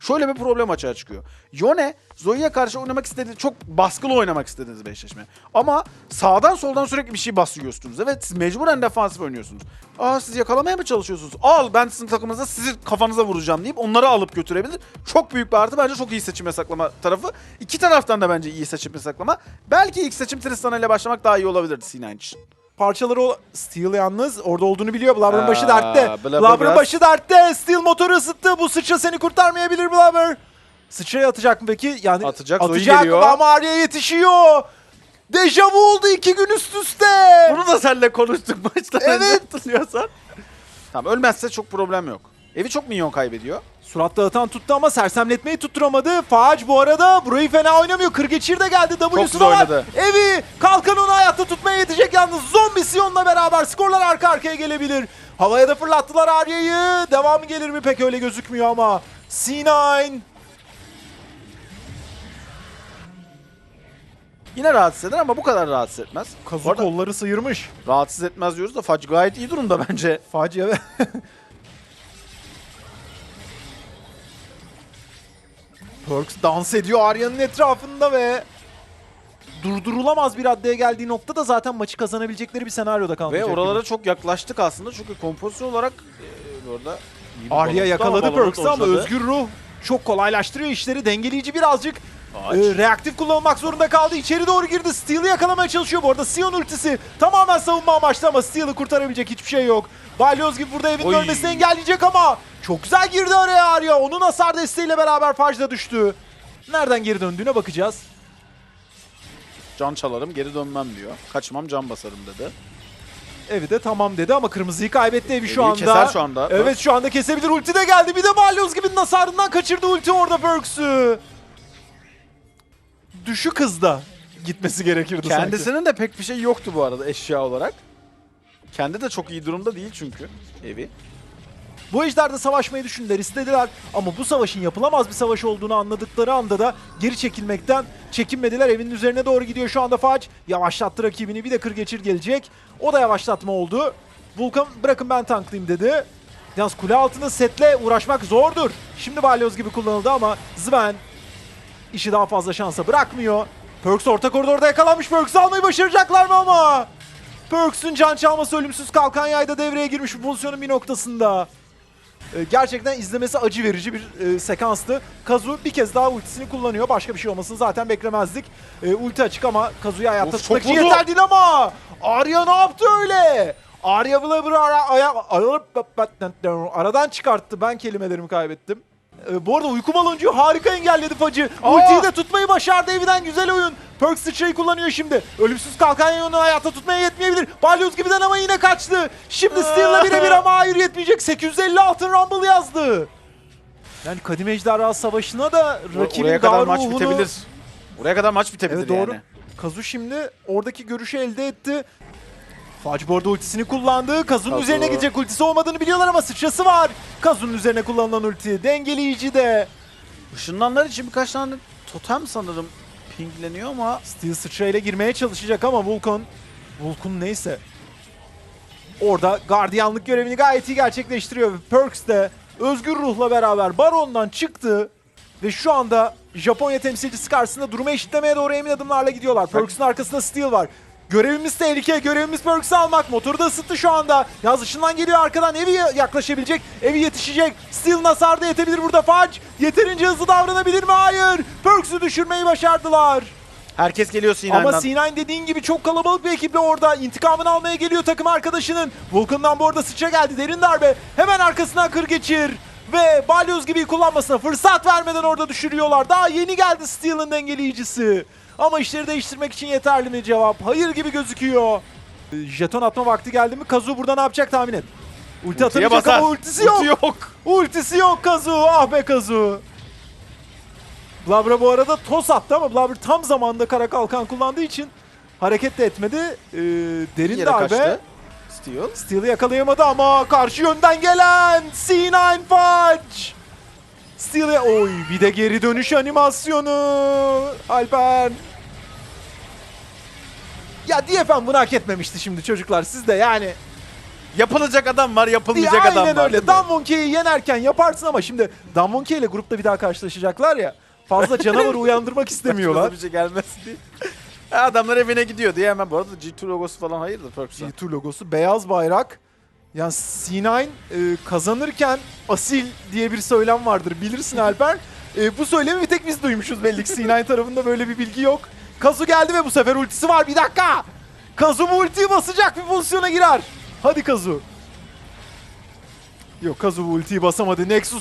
şöyle bir problem açığa çıkıyor. Yone, Zoe'ye karşı oynamak istediği, çok baskılı oynamak istediğiniz bir eşleşme. Ama sağdan soldan sürekli bir şey basıyor üstünüze ve siz mecburen defansif oynuyorsunuz. Aa siz yakalamaya mı çalışıyorsunuz? Al ben sizin takımınıza sizi kafanıza vuracağım deyip onları alıp götürebilir. Çok büyük bir artı bence çok iyi seçim yasaklama tarafı. İki taraftan da bence iyi seçim yasaklama. Belki ilk seçim Tristana ile başlamak daha iyi olabilirdi C9 için. Parçaları o Steel yalnız orada olduğunu biliyor. Blubber'ın başı dertte. Blubber Blubber'ın başı dertte. Steel motoru ısıttı. Bu sıçra seni kurtarmayabilir Blubber. Sıçrayı atacak mı peki? Yani Atacak, atacak geliyor. ama Arya yetişiyor. Dejavu oldu iki gün üst üste. Bunu da seninle konuştuk maçtan Evet. önce hatırlıyorsan. Tamam ölmezse çok problem yok. Evi çok minyon kaybediyor. Surat dağıtan tuttu ama sersemletmeyi tutturamadı. Fac bu arada burayı fena oynamıyor. Kır geçir de geldi. W'su da var. oynadı. Evi kalkan onu hayatta Sion'la beraber skorlar arka arkaya gelebilir. Havaya da fırlattılar Arya'yı. Devamı gelir mi pek öyle gözükmüyor ama. C9 Yine rahatsız eder ama bu kadar rahatsız etmez. Kazu Bu arada kolları sıyırmış. rahatsız etmez diyoruz da Fudge gayet iyi durumda bence. Facia ve... Perks dans ediyor Arya'nın etrafında ve durdurulamaz bir raddeye geldiği noktada zaten maçı kazanabilecekleri bir senaryoda Ve kalmayacak. gibi. oralara çok yaklaştık aslında çünkü kompozisyon olarak e, orada Arya yakaladı Perks'ı ama. Özgür Ruh çok kolaylaştırıyor işleri. Dengeleyici birazcık Ağaç. e, reaktif kullanmak zorunda kaldı. İçeri doğru girdi. Steel'i yakalamaya çalışıyor. Bu arada Sion ultisi tamamen savunma amaçlı ama Steel'i kurtarabilecek hiçbir şey yok. Balyoz gibi burada evin Oy. ölmesini engelleyecek ama çok güzel girdi araya Arya. Onun hasar desteğiyle beraber Fajda düştü. Nereden geri döndüğüne bakacağız. Can çalarım geri dönmem diyor. Kaçmam can basarım dedi. Evi de tamam dedi ama kırmızıyı kaybetti evi şu Evi anda. keser şu anda. Evet şu anda kesebilir. Ulti de geldi. Bir de Balyoz gibi hasarından kaçırdı ulti orada Perks'ü. Düşük hızda gitmesi gerekirdi sanki. Kendisinin de pek bir şey yoktu bu arada eşya olarak. Kendi de çok iyi durumda değil çünkü evi. Bu ejderde savaşmayı düşündüler, istediler ama bu savaşın yapılamaz bir savaş olduğunu anladıkları anda da geri çekilmekten çekinmediler. Evinin üzerine doğru gidiyor şu anda Fac. Yavaşlattı rakibini. Bir de kır geçir gelecek. O da yavaşlatma oldu. Vulkan bırakın ben tanklayayım dedi. Yalnız kule altında setle uğraşmak zordur. Şimdi balyoz gibi kullanıldı ama Zven işi daha fazla şansa bırakmıyor. Perks orta koridorda yakalanmış. Perks'ü almayı başaracaklar mı ama? Perks'ün can çalması ölümsüz kalkan yayda devreye girmiş bu pozisyonun bir noktasında. Ee, gerçekten izlemesi acı verici bir e, sekanstı. Kazu bir kez daha ultisini kullanıyor. Başka bir şey olmasını zaten beklemezdik. E, ulti açık ama Kazu'yu hayatta Of, tutmak için yeter değil ama. Arya ne yaptı öyle? Arya Blubber'ı ara, ara- aradan çıkarttı. Ben kelimelerimi kaybettim. E, bu arada uyku baloncuğu harika engelledi Facı. Ultiyi de tutmayı başardı eviden güzel oyun. Perk sıçrayı kullanıyor şimdi. Ölümsüz kalkan yayını hayatta tutmaya yetmeyebilir. Balyoz gibiden ama yine kaçtı. Şimdi Steel'la birebir ama hayır yetmeyecek. 850 altın Rumble yazdı. Yani Kadim Ejderha Savaşı'na da rakibin Oraya kadar maç ruhunu- bitebilir. Oraya kadar maç bitebilir Evet doğru. yani. Kazu şimdi oradaki görüşü elde etti. Fac bu arada ultisini kullandı. Kazu'nun Kazu. üzerine gidecek ultisi olmadığını biliyorlar ama sıçrası var. Kazu'nun üzerine kullanılan ulti. Dengeleyici de. Işınlanlar için birkaç tane totem sanırım pingleniyor ama Steel sıçrayla girmeye çalışacak ama Vulkan, Vulkan neyse. Orada gardiyanlık görevini gayet iyi gerçekleştiriyor. Perks de özgür ruhla beraber Baron'dan çıktı. Ve şu anda Japonya temsilcisi karşısında durumu eşitlemeye doğru emin adımlarla gidiyorlar. Perks'ün arkasında Steel var. Görevimiz tehlike, görevimiz Perks'ı almak. Motoru da ısıttı şu anda. Yaz ışından geliyor arkadan. Evi yaklaşabilecek, evi yetişecek. Steel hasar da yetebilir burada Fudge. Yeterince hızlı davranabilir mi? Hayır. Perks'ü düşürmeyi başardılar. herkes geliyor Ama Sinan'dan. C9 dediğin gibi çok kalabalık bir ekiple orada. İntikamını almaya geliyor takım arkadaşının. Vulcan'dan bu arada sıçra geldi. Derin darbe. Hemen arkasından kır geçir. Ve balyoz gibi kullanmasına fırsat vermeden orada düşürüyorlar. Daha yeni geldi Steel'ın dengeleyicisi. Ama işleri değiştirmek için yeterli mi cevap? Hayır gibi gözüküyor. Ee, Jeton atma vakti geldi mi? Kazu burada ne yapacak tahmin et. Ulti atamayacak ama ultisi yok. Ulti yok. Ultisi yok Kazu. Ah be Kazu. Blabra bu arada toz attı ama Blabra tam zamanında kara kalkan kullandığı için hareket de etmedi. Ee, derin darbe. kaçtı. Steel. Steel'i yakalayamadı ama karşı yönden gelen C9 Fudge. Steel'e oy bir de geri dönüş animasyonu. Alper. Ya DFM bunu hak etmemişti şimdi çocuklar siz de yani. Yapılacak adam var, Ya yapılmayacak adam aynen var. öyle. değil mi? Danwonke'yi yenerken yaparsın ama şimdi Danwonke ile grupta bir daha karşılaşacaklar ya. Fazla canavarı uyandırmak istemiyorlar. Başımıza bir şey gelmesin diye. Ha, Adamlar evine gidiyor diye hemen bu arada G2 logosu falan hayırdır Perks'a? G2 logosu beyaz bayrak. Yani C9 e, kazanırken asil diye bir söylem vardır bilirsin Alper. E, bu söylemi bir tek biz duymuşuz belli ki C9 tarafında böyle bir bilgi yok. Kazu geldi ve bu sefer ultisi var bir dakika. Kazu bu ultiyi basacak bir pozisyona girer. Hadi Kazu. Yok Kazu bu ultiyi basamadı. Nexus